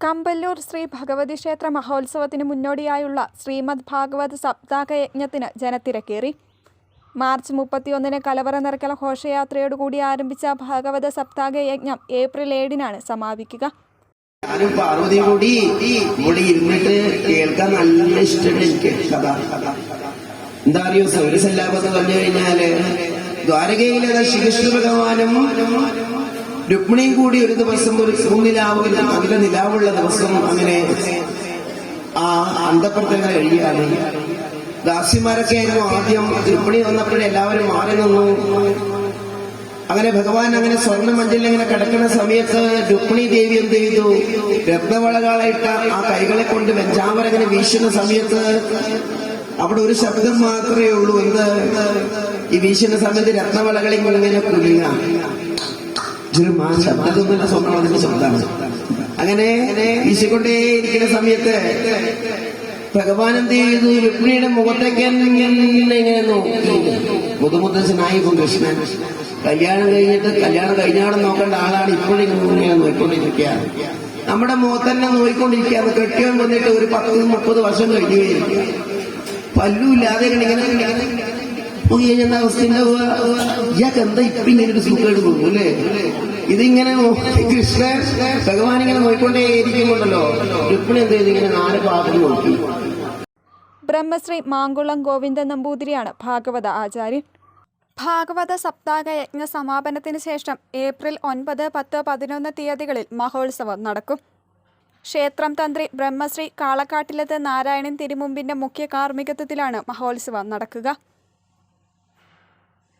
കമ്പല്ലൂർ ശ്രീ ഭഗവതി ക്ഷേത്ര മഹോത്സവത്തിന് മുന്നോടിയായുള്ള ശ്രീമദ് ഭാഗവത് സപ്താഹ യജ്ഞത്തിന് ജനത്തിരക്കേറി. മാർച്ച് മുപ്പത്തിയൊന്നിന് കലവറ നിറക്കൽ ഘോഷയാത്രയോടുകൂടി ആരംഭിച്ച ഭാഗവത സപ്താഹ യജ്ഞം ഏപ്രിൽ ഏഴിനാണ് സമാപിക്കുക. ഞാനും പാർവതി കൂടി ഇവിടെ ഇരുന്നിട്ട് കേൾക്കാൻ നല്ല ഇഷ്ടമുണ്ട് എനിക്ക് കഥ. എന്താ അറിയോ? സൗരസല്ലാപത്ത് പറഞ്ഞു കഴിഞ്ഞാൽ ദ്വാരകയിലെ ശ്രീകൃഷ്ണ ഭഗവാനും രുക്മിണിയും കൂടി ഒരു ദിവസം ഒരു മൂന്നിലാവ് അതിലെ നിലാവുള്ള ദിവസം അങ്ങനെ ആ അന്തപ്പുറത്തേക്ക് കഴിയാണ് ദാസിമാരൊക്കെ ആയിരുന്നു ആദ്യം. രുക്മിണി വന്നപ്പോഴേ എല്ലാവരും മാറി നിന്നു. അങ്ങനെ ഭഗവാൻ അങ്ങനെ സ്വർണ മഞ്ചിൽ ഇങ്ങനെ കിടക്കുന്ന സമയത്ത് രുക്മിണി ദേവി എന്ത് ചെയ്തു? രത്നവളകളായിട്ട് ആ കൈകളെ കൊണ്ട് വെഞ്ചാമരങ്ങനെ വീശുന്ന സമയത്ത് അവിടെ ഒരു ശബ്ദം മാത്രമേ ഉള്ളൂ. എന്ത്? ഈ വീശുന്ന സമയത്ത് രത്നവളകൾ ഇങ്ങനെ കുലുങ്ങ ആ ശബ്ദമൊന്നുമില്ല സ്വർണവളത്തിന്റെ ശബ്ദമാണ് അങ്ങനെ വീശിക്കൊണ്ടേയിരിക്കുന്ന സമയത്ത് ഭഗവാൻ എന്ത് ചെയ്തു? രുക്മിണിയുടെ മുഖത്തേക്ക് ഇങ്ങനെ നോക്കി. മുതുമുത്തച്ഛനായി കൃഷ്ണൻ. കല്യാണം കഴിഞ്ഞിട്ട് കല്യാണം കഴിഞ്ഞാടെ നോക്കേണ്ട ആളാണ് ഇപ്പോഴും നോക്കിക്കൊണ്ടിരിക്കുക നമ്മുടെ മുഖത്ത് തന്നെ നോക്കിക്കൊണ്ടിരിക്കുകയാണ്. കെട്ടിയാൻ വന്നിട്ട് ഒരു പത്ത് മുപ്പത് വർഷം കഴിഞ്ഞു പല്ലു പല്ലുമില്ലാതെ ഇങ്ങനെ പോയി കഴിഞ്ഞ അവസ്ഥ ഉണ്ടാവുക? ഇയാൾക്ക് എന്താ ഇപ്പൊ ഇങ്ങനെ ഒരു സുഖമായിട്ട് തോന്നുന്നു അല്ലേ? ഇതിങ്ങനെ കൃഷ്ണൻ ഭഗവാൻ ഇങ്ങനെ നോക്കിക്കൊണ്ടേ ഇരിക്കുന്നുണ്ടല്ലോ രുക്മിണി എന്ത് ചെയ്തു? ഇങ്ങനെ നാല് പാത്രം നോക്കി. ബ്രഹ്മശ്രീ മാങ്കുളം ഗോവിന്ദൻ നമ്പൂതിരിയാണ് ഭാഗവത ആചാര്യൻ. ഭാഗവത സപ്താഹ യജ്ഞ സമാപനത്തിന് ശേഷം ഏപ്രിൽ ഒൻപത് പത്ത് പതിനൊന്ന് തീയതികളിൽ മഹോത്സവം നടക്കും. ക്ഷേത്രം തന്ത്രി ബ്രഹ്മശ്രീ കാളക്കാട്ടിലത്ത് നാരായണൻ തിരുമുമ്പിന്റെ മുഖ്യ കാർമ്മികത്വത്തിലാണ് മഹോത്സവം നടക്കുക.